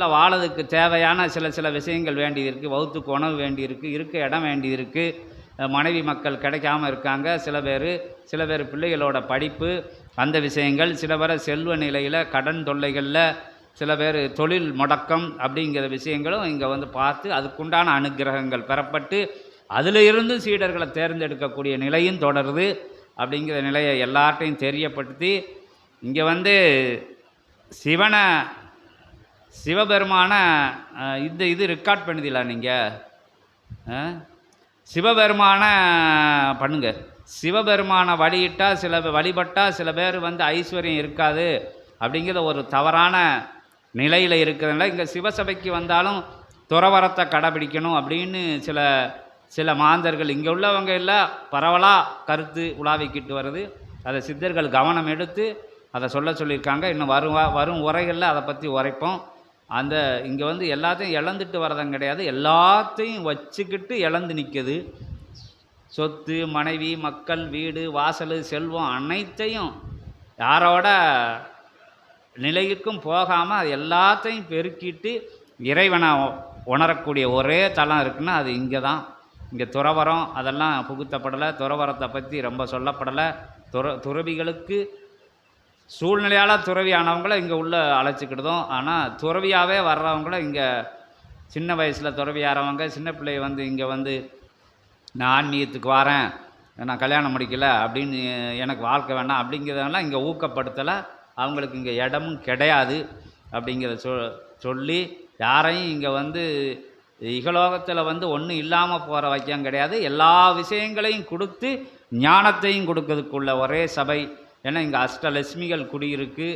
இல்லை வாழறதுக்கு தேவையான சில சில விஷயங்கள் வேண்டியது இருக்குது வகுத்துக்கு உணவு வேண்டியிருக்கு இருக்க இடம் வேண்டியிருக்கு. இருக்குது மனைவி மக்கள் கிடைக்காம இருக்காங்க. சில பேர் சில பேர் பிள்ளைகளோட படிப்பு அந்த விஷயங்கள். சில பேர் செல்வ நிலையில் கடன் தொல்லைகளில் சில பேர் தொழில் முடக்கம் அப்படிங்கிற விஷயங்களும் இங்கே வந்து பார்த்து அதுக்குண்டான அனுக்கிரகங்கள் பெறப்பட்டு அதிலிருந்து சீடர்களை தேர்ந்தெடுக்கக்கூடிய நிலையும் தொடருது அப்படிங்கிற நிலையை எல்லார்ட்டையும் தெரியப்படுத்தி இங்கே வந்து சிவனை சிவபெருமான இந்த இது ரெக்கார்ட் பண்ணுதில்ல நீங்கள் சிவபெருமான பண்ணுங்க. சிவபெருமானை வழியிட்டால் சில வழிபட்டால் சில பேர் வந்து ஐஸ்வர்யம் இருக்காது அப்படிங்கிற ஒரு தவறான நிலையில் இருக்கிறதுனால இங்கே சிவசபைக்கு வந்தாலும் துறவரத்தை கடைபிடிக்கணும் அப்படின்னு சில சில மாந்தர்கள் இங்கே உள்ளவங்க இல்லை பரவலாக கருத்து உலாவிக்கிட்டு வருது. அதை சித்தர்கள் கவனம் எடுத்து அதை சொல்ல சொல்லியிருக்காங்க. இன்னும் வரும் வ- வரும் உரைகளில் அதை பற்றி உரைப்போம். அந்த இங்கே வந்து எல்லாத்தையும் இழந்துட்டு வரதும் கிடையாது. எல்லாத்தையும் வச்சுக்கிட்டு இழந்து நிற்குது சொத்து மனைவி மக்கள் வீடு வாசல் செல்வம் அனைத்தையும் யாரோட நிலைக்கும் போகாமல் அது எல்லாத்தையும் பெருக்கிட்டு இறைவனை உணரக்கூடிய ஒரே தலம் இருக்குன்னா அது இங்கே தான் இங்கே துறவரம் அதெல்லாம் புகுத்தப்படலை. துறவரத்தை பற்றி ரொம்ப சொல்லப்படலை. துற துறவிகளுக்கு சூழ்நிலையால் துறவியானவங்கள இங்கே உள்ள அழைச்சிக்கிடுதோம் ஆனால் துறவியாகவே வர்றவங்கள இங்கே சின்ன வயசில் துறவியாகிறவங்க சின்ன பிள்ளை வந்து இங்கே வந்து நான் ஆன்மீகத்துக்கு வரேன் நான் கல்யாணம் முடிக்கல அப்படின்னு எனக்கு வாழ்க்கை வேண்டாம் அப்படிங்கிறதெல்லாம் இங்கே ஊக்கப்படுத்தலை. அவங்களுக்கு இங்கே இடமும் கிடையாது அப்படிங்கிறத சொ சொல்லி யாரையும் இங்கே வந்து இகலோகத்தில் வந்து ஒன்றும் இல்லாமல் போகிற வைக்கம் கிடையாது. எல்லா விஷயங்களையும் கொடுத்து ஞானத்தையும் கொடுக்கறதுக்குள்ள ஒரே சபை ஏன்னா இங்கே அஷ்டலட்சுமிகள் குடியிருக்கு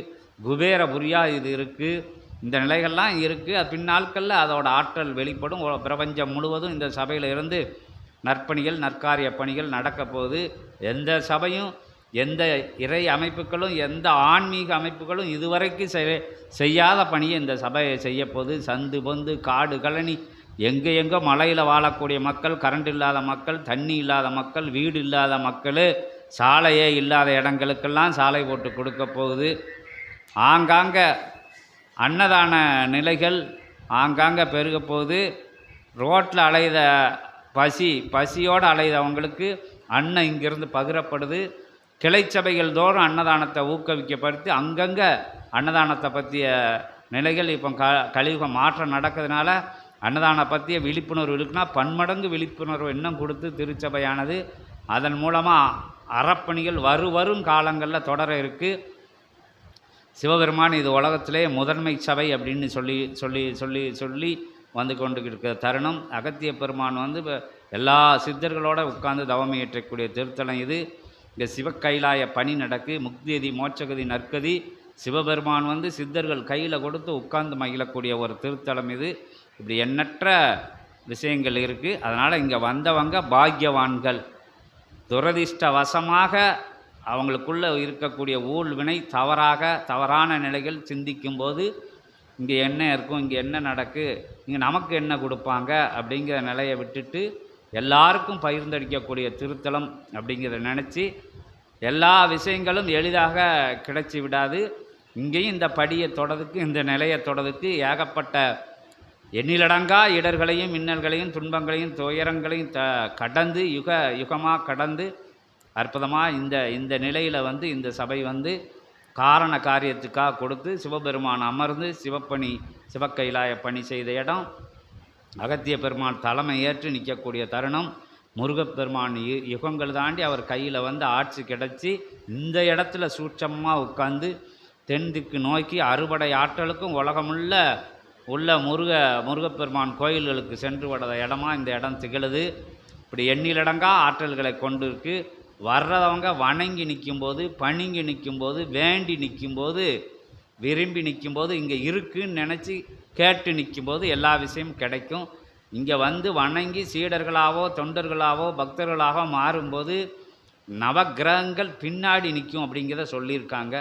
குபேரபுரியா இது இருக்குது இந்த நிலைகள்லாம் இருக்குது பின்னாட்களில் அதோட ஆற்றல் வெளிப்படும். பிரபஞ்சம் முழுவதும் இந்த சபையில் இருந்து நற்பணிகள் நற்காரிய பணிகள் நடக்க போகுது. எந்த சபையும் எந்த இறை அமைப்புகளும் எந்த ஆன்மீக அமைப்புகளும் இதுவரைக்கும் செய் செய்யாத பணியை இந்த சபையை செய்யப்போகுது சந்து பொந்து காடு கழனி எங்கே எங்கே மலையில் வாழக்கூடிய மக்கள் கரண்ட் இல்லாத மக்கள் தண்ணி இல்லாத மக்கள் வீடு இல்லாத மக்கள் சாலையே இல்லாத இடங்களுக்கெல்லாம் சாலை போட்டு கொடுக்க போகுது. ஆங்காங்க அன்னதான நிலைகள் ஆங்காங்க பெருக போகுது. ரோட்டில் அலைத பசி பசியோடு அலைதவங்களுக்கு அன்னம் இங்கிருந்து பகிரப்படுது. கிளைச்சபைகள் தோறும் அன்னதானத்தை ஊக்குவிக்கப்படுத்தி அங்கங்கே அன்னதானத்தை பற்றிய நிலைகள் இப்போ க கலியுக மாற்றம் நடக்கிறதுனால அன்னதானம் பற்றிய விழிப்புணர்வு இருக்குன்னா பன்மடங்கு விழிப்புணர்வு இன்னும் கொடுத்து திருச்சபையானது. அதன் மூலமாக அறப்பணிகள் வரு வரும் காலங்களில் தொடர இருக்குது சிவபெருமான் இது உலகத்திலே முதன்மை சபை அப்படின்னு சொல்லி சொல்லி சொல்லி சொல்லி வந்து கொண்டு இருக்கிற தருணம். அகத்திய பெருமான் வந்து எல்லா சித்தர்களோட உட்கார்ந்து தவம் இயற்றக்கூடிய திருத்தலம் இது. இங்கே சிவக்கைலாய பணி நடக்கு முக்தியதி மோட்சகதி நற்கதி. சிவபெருமான் வந்து சித்தர்கள் கையில் கொடுத்து உட்கார்ந்து மகிழக்கூடிய ஒரு திருத்தலம் இது. இப்படி எண்ணற்ற விஷயங்கள் இருக்குது அதனால் இங்கே வந்தவங்க பாக்யவான்கள். துரதிர்ஷ்டவசமாக அவங்களுக்குள்ளே இருக்கக்கூடிய ஊழ்வினை தவறாக தவறான நிலைகள் சிந்திக்கும்போது இங்கே என்ன இருக்கும் இங்கே என்ன நடக்கு இங்கே நமக்கு என்ன கொடுப்பாங்க அப்படிங்கிற நிலையை விட்டுட்டு எல்லாருக்கும் பகிர்ந்தளிக்கக்கூடிய திருத்தலம் அப்படிங்கிறத நினச்சி எல்லா விஷயங்களும் எளிதாக கிடைச்சி விடாது. இங்கேயும் இந்த படியை தொடதுக்கு இந்த நிலையை தொடதுக்கு ஏகப்பட்ட எண்ணிலடங்கா இடர்களையும் மின்னல்களையும் துன்பங்களையும் துயரங்களையும் த கடந்து யுக யுகமாக கடந்து அற்புதமாக இந்த இந்த நிலையில் வந்து இந்த சபை வந்து காரண காரியத்துக்காக கொடுத்து சிவபெருமான் அமர்ந்து சிவப்பணி சிவக்கைலாய பணி செய்த இடம். அகத்திய பெருமான் தலைமை ஏற்று நிற்கக்கூடிய தருணம். முருகப்பெருமான் யு யுகங்கள் தாண்டி அவர் கையில் வந்து ஆட்சி கிடச்சி இந்த இடத்துல சூட்சமாக உட்கார்ந்து தென் திக்கு நோக்கி அறுபடை ஆற்றலுக்கும் உலகமுள்ள உள்ள முருக முருகப்பெருமான் கோயில்களுக்கு சென்று விட இடமா இந்த இடம் திகழுது. இப்படி எண்ணிலடங்கா ஆற்றல்களை கொண்டு இருக்கு வர்றவங்க வணங்கி நிற்கும்போது பணிங்கி நிற்கும்போது வேண்டி நிற்கும்போது விரும்பி நிற்கும்போது இங்கே இருக்குன்னு நினச்சி கேட்டு நிற்கும்போது எல்லா விஷயமும் கிடைக்கும். இங்கே வந்து வணங்கி சீடர்களாவோ தொண்டர்களாவோ பக்தர்களாக மாறும்போது நவக்கிரகங்கள் பின்னாடி நிற்கும் அப்படிங்கிறத சொல்லியிருக்காங்க.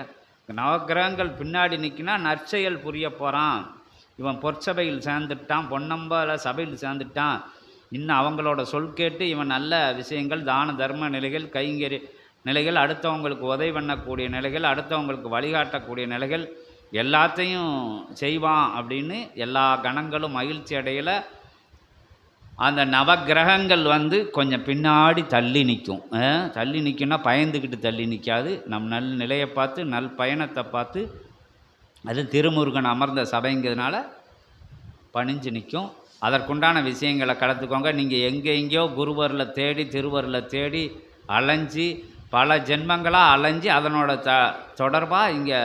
நவக்கிரகங்கள் பின்னாடி நிற்கினா நற்செயல் புரிய போகிறான் இவன் பொற்சபையில் சேர்ந்துட்டான் பொன்னம்பல சபையில் சேர்ந்துட்டான். இன்னும் அவங்களோட சொல் கேட்டு இவன் நல்ல விஷயங்கள் தான தர்ம நிலைகள் கைங்கறி நிலைகள் அடுத்தவங்களுக்கு உதவி பண்ணக்கூடிய நிலைகள் அடுத்தவங்களுக்கு வழிகாட்டக்கூடிய நிலைகள் எல்லாத்தையும் செய்வான் அப்படின்னு எல்லா கணங்களும் மகிழ்ச்சி அடையில. அந்த நவக்கிரகங்கள் வந்து கொஞ்சம் பின்னாடி தள்ளி நிற்கும் தள்ளி நிற்கும்னா பயந்துக்கிட்டு தள்ளி நிற்காது நம் நல் நிலையை பார்த்து நல் பயணத்தை பார்த்து அது திருமுருகன் அமர்ந்த சபைங்கிறதுனால பணிஞ்சு நிற்கும். அதற்குண்டான விஷயங்களை கலந்துக்கோங்க நீங்கள் எங்கே எங்கேயோ குருவரில் தேடி திருவரில் தேடி அலைஞ்சி பல ஜென்மங்களாக அலைஞ்சி அதனோட த தொடர்பாக இங்கே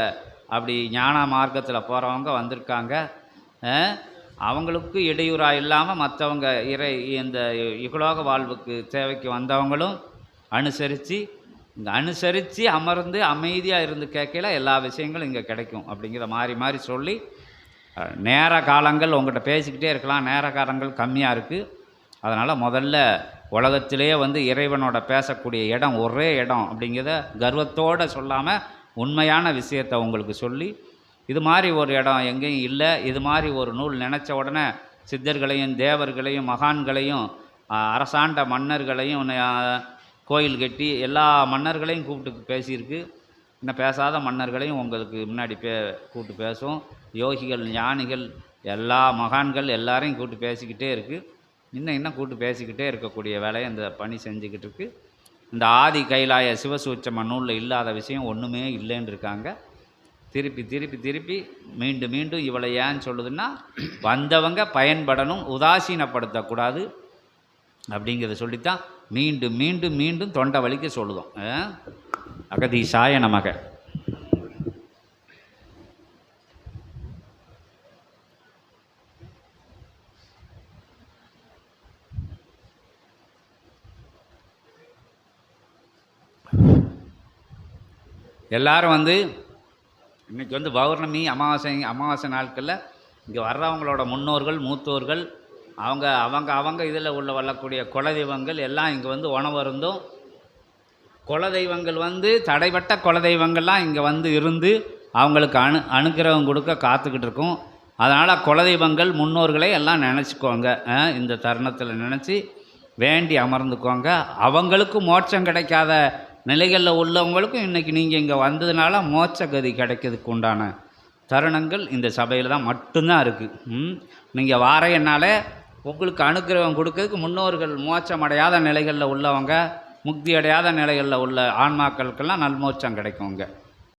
அப்படி ஞான மார்க்கத்தில் போகிறவங்க வந்திருக்காங்க. அவங்களுக்கு இடையூறாக இல்லாமல் மற்றவங்க இறை இந்த இகலோக வாழ்வுக்கு தேவைக்கு வந்தவங்களும் அனுசரித்து இங்கே அனுசரித்து அமர்ந்து அமைதியாக இருந்து கேட்கல எல்லா விஷயங்களும் இங்கே கிடைக்கும் அப்படிங்கிற மாறி மாறி சொல்லி நேர காலங்கள் உங்கள்கிட்ட பேசிக்கிட்டே இருக்கலாம். நேர காலங்கள் கம்மியாக இருக்குது அதனால் முதல்ல உலகத்திலேயே வந்து இறைவனோட பேசக்கூடிய இடம் ஒரே இடம் அப்படிங்கிறத கர்வத்தோடு சொல்லாமல் உண்மையான விஷயத்தை உங்களுக்கு சொல்லி இது மாதிரி ஒரு இடம் எங்கேயும் இல்லை இது மாதிரி ஒரு நூல் நினச்ச உடனே சித்தர்களையும் தேவர்களையும் மகான்களையும் அரசாண்ட மன்னர்களையும் கோயில் கட்டி எல்லா மன்னர்களையும் கூப்பிட்டு பேசியிருக்கு. இன்னும் பேசாத மன்னர்களையும் உங்களுக்கு முன்னாடி பே கூப்பிட்டு பேசும் யோகிகள் ஞானிகள் எல்லா மகான்கள் எல்லாரையும் கூப்பிட்டு பேசிக்கிட்டே இருக்குது இன்னும் இன்னும் கூப்பிட்டு பேசிக்கிட்டே இருக்கக்கூடிய வேலையை இந்த பணி செஞ்சுக்கிட்டு இருக்கு. இந்த ஆதி கைலாய சிவசூச்சம நூலில் இல்லாத விஷயம் ஒன்றுமே இல்லைன்னு இருக்காங்க. திருப்பி திருப்பி திருப்பி மீண்டும் மீண்டும் இவளை ஏன்னு சொல்லுதுன்னா வந்தவங்க பயன்படணும் உதாசீனப்படுத்தக்கூடாது அப்படிங்கிறத சொல்லித்தான் மீண்டும் மீண்டும் மீண்டும் தொண்டை வலிக்க சொல்லுதோம் அஹ்? அகதீசாய நமக எல்லாரும் வந்து இன்னைக்கு வந்து பௌர்ணமி அமாவாசை அமாவாசை நாட்களில் இங்கே வர்றவங்களோட முன்னோர்கள் மூத்தோர்கள் அவங்க அவங்க அவங்க இதில் உள்ள வரக்கூடிய குலதெய்வங்கள் எல்லாம் இங்கே வந்து உணவருந்தும் குலதெய்வங்கள் வந்து தடைப்பட்ட குலதெய்வங்கள்லாம் இங்கே வந்து இருந்து அவங்களுக்கு அணு அனுக்கிரகம் கொடுக்க காத்துக்கிட்டு இருக்கும். அதனால் குலதெய்வங்கள் முன்னோர்களை எல்லாம் நினச்சிக்கோங்க. இந்த தருணத்தில் நினச்சி வேண்டி அமர்ந்துக்கோங்க. அவங்களுக்கும் மோட்சம் கிடைக்காத நிலைகளில் உள்ளவங்களுக்கும் இன்றைக்கி நீங்கள் இங்கே வந்ததுனால மோட்ச கதி கிடைக்கிறதுக்கு உண்டான தருணங்கள் இந்த சபையில் தான் மட்டும்தான் இருக்குது நீங்கள் வாரையனாலே உங்களுக்கு அனுக்கிரகம் கொடுக்கறதுக்கு முன்னோர்கள் மோட்சம் அடையாத நிலைகளில் உள்ளவங்க முக்தி அடையாத நிலைகளில் உள்ள ஆன்மாக்களுக்கெல்லாம் நல்மோச்சம் கிடைக்குங்க.